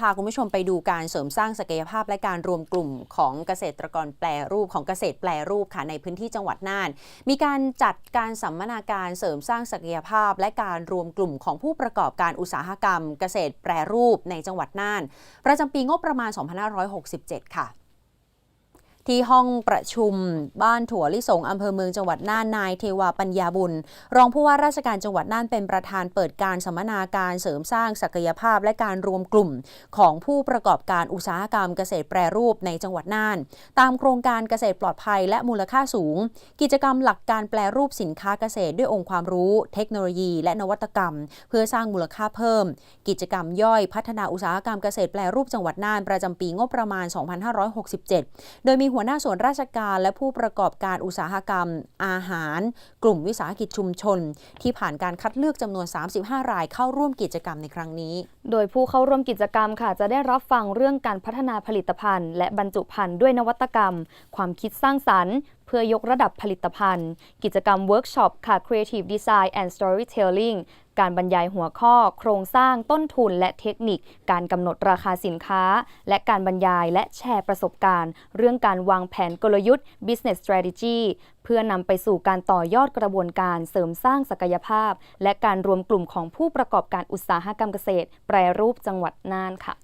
พาคุณผู้ชมไปดูการเสริมสร้างศักยภาพและการรวมกลุ่มของเกษตรกรแปรรูปของเกษตรแปรรูปค่ะในพื้นที่จังหวัดน่าน มีการจัดการสัมมนาการเสริมสร้างศักยภาพ และการรวมกลุ่มของผู้ประกอบการอุตสาหกรรม เกษตรแปรรูปในจังหวัดน่าน ประจำปีงบประมาณ 2567 ค่ะ ที่ห้องประชุมบ้านถั่วลิสงอำเภอเมืองจังหวัดน่านนายเทวาปัญญาบุญ รองผู้ว่าราชการจังหวัดน่านเป็นประธานเปิดการสัมมนาการเสริมสร้างศักยภาพและการรวมกลุ่ม ของผู้ประกอบการอุตสาหกรรมเกษตรแปรรูปในจังหวัดน่าน ตามโครงการเกษตรปลอดภัยและมูลค่าสูง กิจกรรมหลักการแปรรูปสินค้าเกษตรด้วยองค์ความรู้ เทคโนโลยี และนวัตกรรม เพื่อสร้างมูลค่าเพิ่ม กิจกรรมย่อยพัฒนาอุตสาหกรรมเกษตรแปรรูปจังหวัดน่านประจำปีงบประมาณ 2567 โดยมีหัวหน้าส่วนราชการและผู้ประกอบการอุตสาหกรรม อาหาร กลุ่มวิสาหกิจชุมชน ที่ผ่านการคัดเลือกจำนวน 35 รายเข้าร่วมกิจกรรมในครั้งนี้ โดยผู้เข้าร่วมกิจกรรมค่ะ จะได้รับฟังเรื่องการพัฒนาผลิตภัณฑ์ และบรรจุภัณฑ์ด้วยนวัตกรรม ความคิดสร้างสรรค์เพื่อยกระดับผลิตภัณฑ์ กิจกรรมเวิร์กช็อปค่ะ Creative Design and Storytelling การบรรยายหัวข้อ โครงสร้างต้นทุนและเทคนิค การกำหนดราคาสินค้า และการบรรยายและแชร์ประสบการณ์ เรื่องการวางแผนกลยุทธ์ Business Strategy เพื่อนำไปสู่การต่อยอดกระบวนการเสริมสร้างศักยภาพ และการรวมกลุ่มของผู้ประกอบการอุตสาหกรรมเกษตร แปรรูปจังหวัดน่านค่ะ